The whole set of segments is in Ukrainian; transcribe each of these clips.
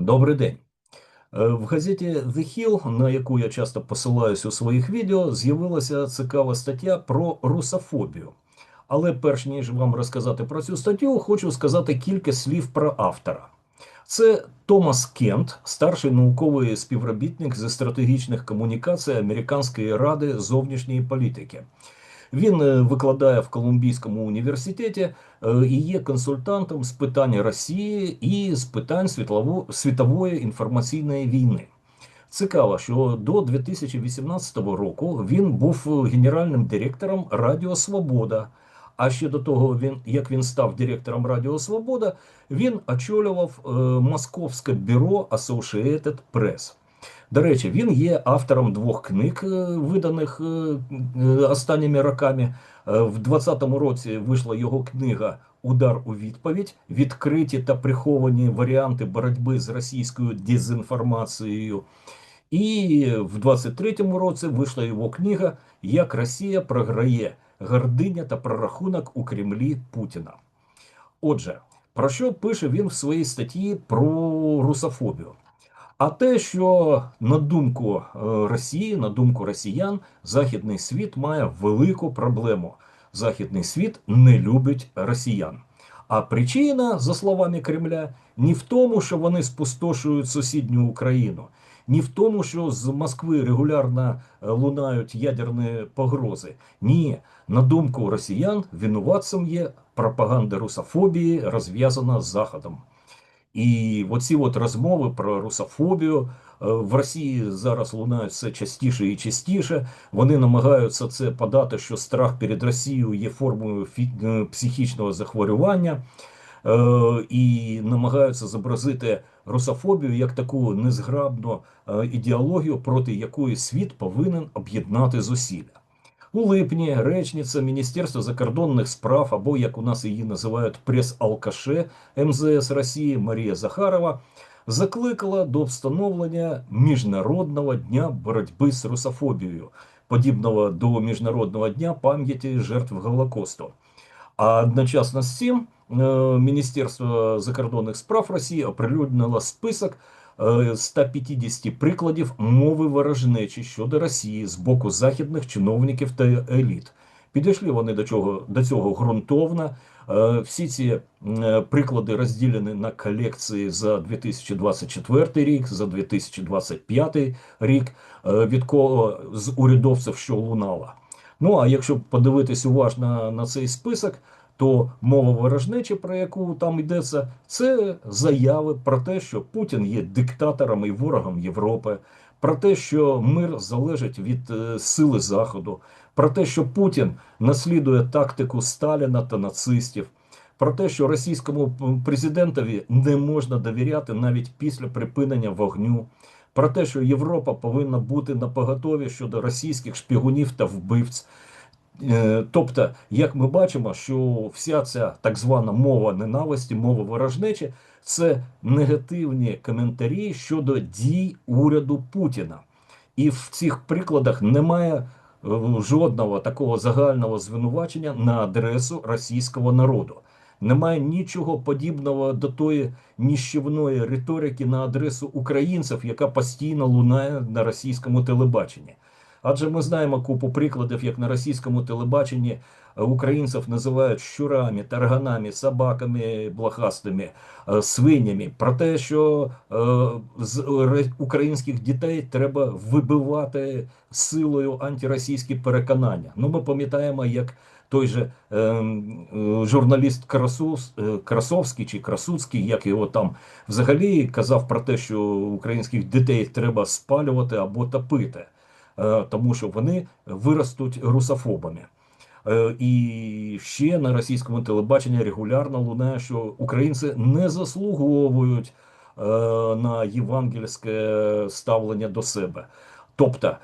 Добрий день. Е, В газеті The Hill, на яку я часто посилаюсь у своїх відео, з'явилася цікава стаття про русофобію. Але перш ніж вам розказати про цю статтю, хочу сказати кілька слів про автора. Це Томас Кент, старший науковий співробітник зі стратегічних комунікацій Американської ради зовнішньої політики. Він е, викладає в Колумбійському університеті е, і є консультантом з питань Росії і з питань світової інформаційної війни. Цікаво, що до 2018 року він був е, генеральним директором Радіо Свобода. А ще до того, він, як він став директором Радіо Свобода, він очолював е, московське бюро Associated Press. До речі, він є автором двох книг, е, виданих е, е, останніми роками. В 2020 році вийшла його книга Удар у відповідь: відкриті та приховані варіанти боротьби з російською дезінформацією. І в 23-му році вийшла його книга Як Росія програє гординя та прорахунок у Кремлі Путіна. Отже, про що пише він в своїй статті про русофобію? А те, що на думку е, Росії, на думку росіян, Західний світ має велику проблему. Західний світ не любить росіян. А причина, за словами Кремля, не в тому, що вони спустошують сусідню Україну, не в тому, що з Москви регулярно е, лунають ядерні погрози. Ні, на думку росіян, винуватцем є пропаганда русофобії, розв'язана з Заходом. І оці от розмови про русофобію е, в Росії зараз лунають все частіше і частіше. Вони намагаються це подати, що страх перед Росією є формою е, психічного захворювання, е, і намагаються зобразити русофобію як таку незграбну е, ідеологію, проти якої світ повинен об'єднати зусилля. У липні речниця Міністерства закордонних справ, або як у нас її називають прес-алкаше МЗС Росії Марія Захарова, закликала до встановлення Міжнародного дня боротьби з русофобією, подібного до Міжнародного дня пам'яті жертв Голокосту. А одночасно з цим е, Міністерство закордонних справ Росії оприлюднило список 150 прикладів мови ворожнечі щодо Росії з боку західних чиновників та еліт. Підійшли вони до чого до цього ґрунтовно. Е, Всі ці е, приклади розділені на колекції за 2024 рік, за 2025 рік, е, від кого з урядовців, що лунало. Ну а якщо подивитись уважно на цей список, то мова ворожнечі, про яку там йдеться, це заяви про те, що Путін є диктатором і ворогом Європи, про те, що мир залежить від е, сили Заходу, про те, що Путін наслідує тактику Сталіна та нацистів, про те, що російському президентові не можна довіряти навіть після припинення вогню. Про те, що Європа повинна бути на поготові щодо російських шпигунів та вбивць. Е, Тобто, як ми бачимо, що вся ця так звана мова ненависті, мова ворожнечі це негативні коментарі щодо дій уряду Путіна. І в цих прикладах немає е, жодного такого загального звинувачення на адресу російського народу. Немає нічого подібного до тої ніщівної риторики на адресу українців, яка постійно лунає на російському телебаченні. Адже ми знаємо купу прикладів, як на російському телебаченні е, українців називають щурами, тарганами, собаками блохастими, е, свинями. Про те, що е, з українських дітей треба вибивати силою антиросійські переконання. Ну, ми пам'ятаємо, як той же ем, е, журналіст Красус, Красовський чи Красуцький, як його там взагалі казав про те, що українських дітей треба спалювати або топити тому що вони виростуть русофобами. Е, І ще на російському телебаченні регулярно лунає, що українці не заслуговують е, на євангельське ставлення до себе. Тобто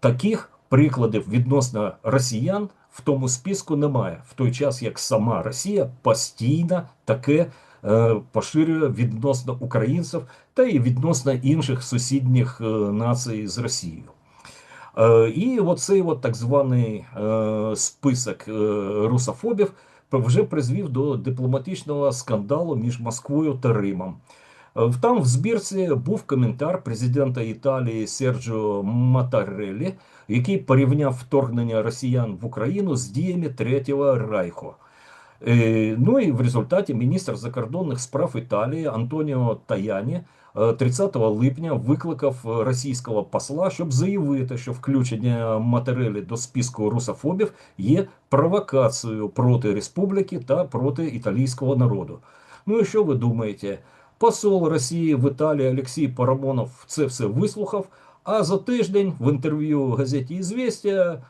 таких прикладів відносно росіян в тому списку немає, в той час як сама Росія постійно таке е, поширює відносно українців та і відносно інших сусідніх е, націй з Росією. І оцей от так званий е, список е, русофобів вже призвів до дипломатичного скандалу між Москвою та Римом. Там в збірці був коментар президента Італії Серджо Матареллі, який порівняв вторгнення росіян в Україну з діями Третього Райху. Е, Ну і в результаті міністр закордонних справ Італії Антоніо Таяні 30 липня викликав е, російського посла, щоб заявити, що включення Матарелі до списку русофобів є провокацією проти республіки та проти італійського народу. Ну і що ви думаєте? Посол Росії в Італії Олексій Парамонов це все вислухав. А за тиждень в інтерв'ю газеті «Ізвістія» е,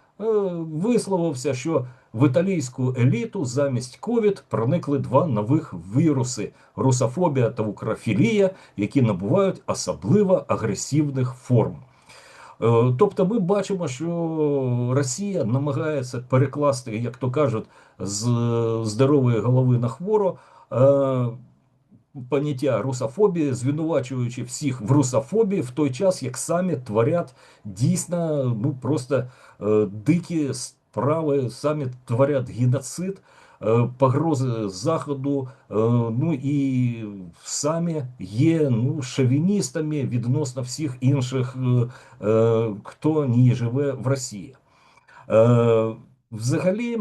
висловився, що в італійську еліту замість ковід проникли два нових віруси русофобія та укрофілія, які набувають особливо агресивних форм. Е, Тобто ми бачимо, що Росія намагається перекласти, як то кажуть, з здорової голови на хворо е, поняття русофобії, звинувачуючи всіх в русофобії в той час, як самі творять дійсно ну просто е, дикі справи, самі творять геноцид, е, погрози заходу, е, ну і самі є ну шовіністами відносно всіх інших, е, е, хто не живе в Росії. Е, Взагалі,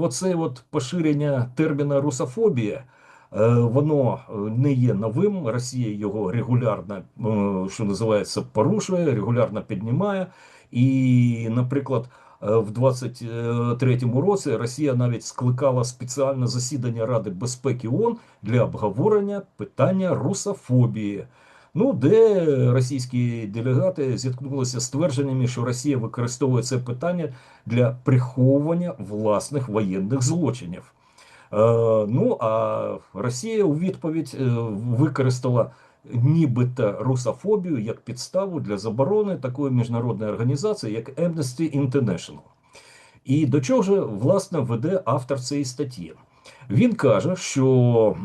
оце от поширення терміна русофобія, воно е, не є новим. Росія його регулярно, е, що називається, порушує, регулярно піднімає. І, наприклад, е, в 23-му році Росія навіть скликала спеціальне засідання Ради безпеки ООН для обговорення питання русофобії. Ну, де російські делегати зіткнулися з твердженнями, що Росія використовує це питання для приховування власних воєнних злочинів. Е, ну а Росія у відповідь е, використала нібито русофобію як підставу для заборони такої міжнародної організації, як Amnesty International. І до чого ж, власне, веде автор цієї статті? Він каже, що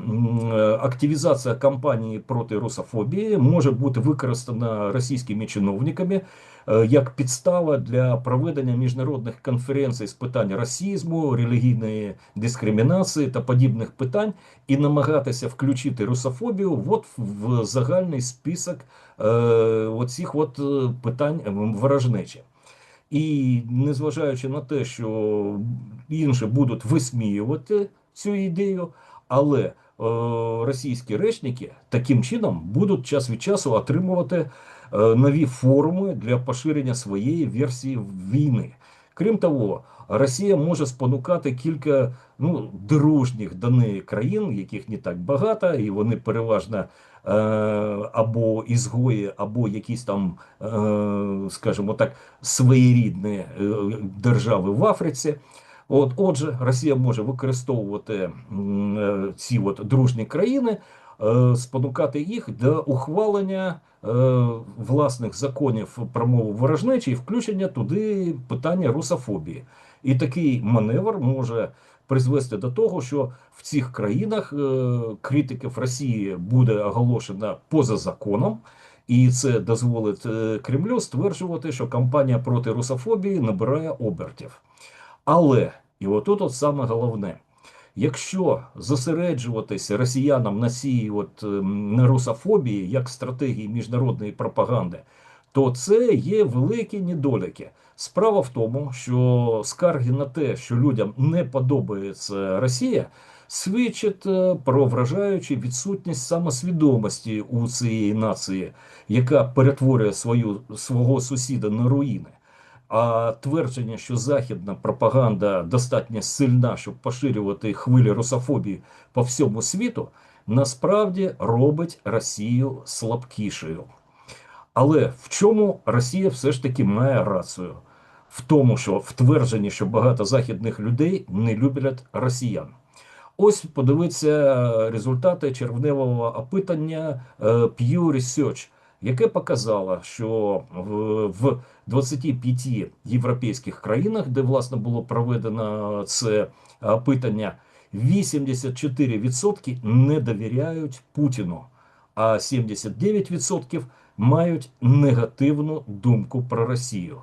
активізація кампанії проти русофобії може бути використана російськими чиновниками е, як підстава для проведення міжнародних конференцій з питань расизму, релігійної дискримінації та подібних питань, і намагатися включити русофобію от в загальний список е, оцих от е, питань ворожнечі. І незважаючи на те, що інші будуть висміювати цю ідею, але е, російські речники таким чином будуть час від часу отримувати е, нові форми для поширення своєї версії війни. Крім того, Росія може спонукати кілька ну, дружніх до неї країн, яких не так багато, і вони переважно е, або ізгої, або якісь там, е, скажімо так, своєрідні е, держави в Африці. От, отже, Росія може використовувати е, ці от дружні країни, е, спонукати їх до ухвалення е, власних законів про мову ворожнечі і включення туди питання русофобії. І такий маневр може призвести до того, що в цих країнах критиків Росії буде оголошена поза законом. І це дозволить Кремлю стверджувати, що кампанія проти русофобії набирає обертів. Але, і отут от саме головне, якщо зосереджуватися росіянам на цій от ем, на русофобії як стратегії міжнародної пропаганди, то це є великі недоліки. Справа в тому, що скарги на те, що людям не подобається Росія, свідчить е, про вражаючу відсутність самосвідомості у цієї нації, яка перетворює свою свого сусіда на руїни. А твердження, що західна пропаганда достатньо сильна, щоб поширювати хвилі русофобії по всьому світу, насправді робить Росію слабкішою. Але в чому Росія все ж таки має рацію? В тому, що в твердженні, що багато західних людей не люблять росіян. Ось подивіться результати червневого опитання е, Pew Research, яке показало, що в, в 25 європейських країнах, де власне було проведено це опитання, 84% не довіряють Путіну, а 79% мають негативну думку про Росію.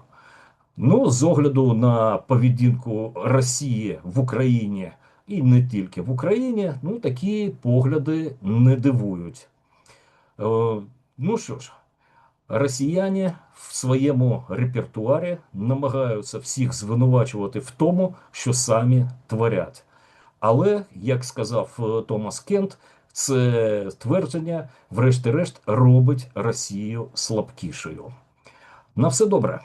Ну, з огляду на поведінку Росії в Україні і не тільки в Україні, ну такі погляди не дивують. Ну що ж, росіяни в своєму репертуарі намагаються всіх звинувачувати в тому, що самі творять. Але, як сказав е, Томас Кент, це твердження, врешті-решт, робить Росію слабкішою. На все добре.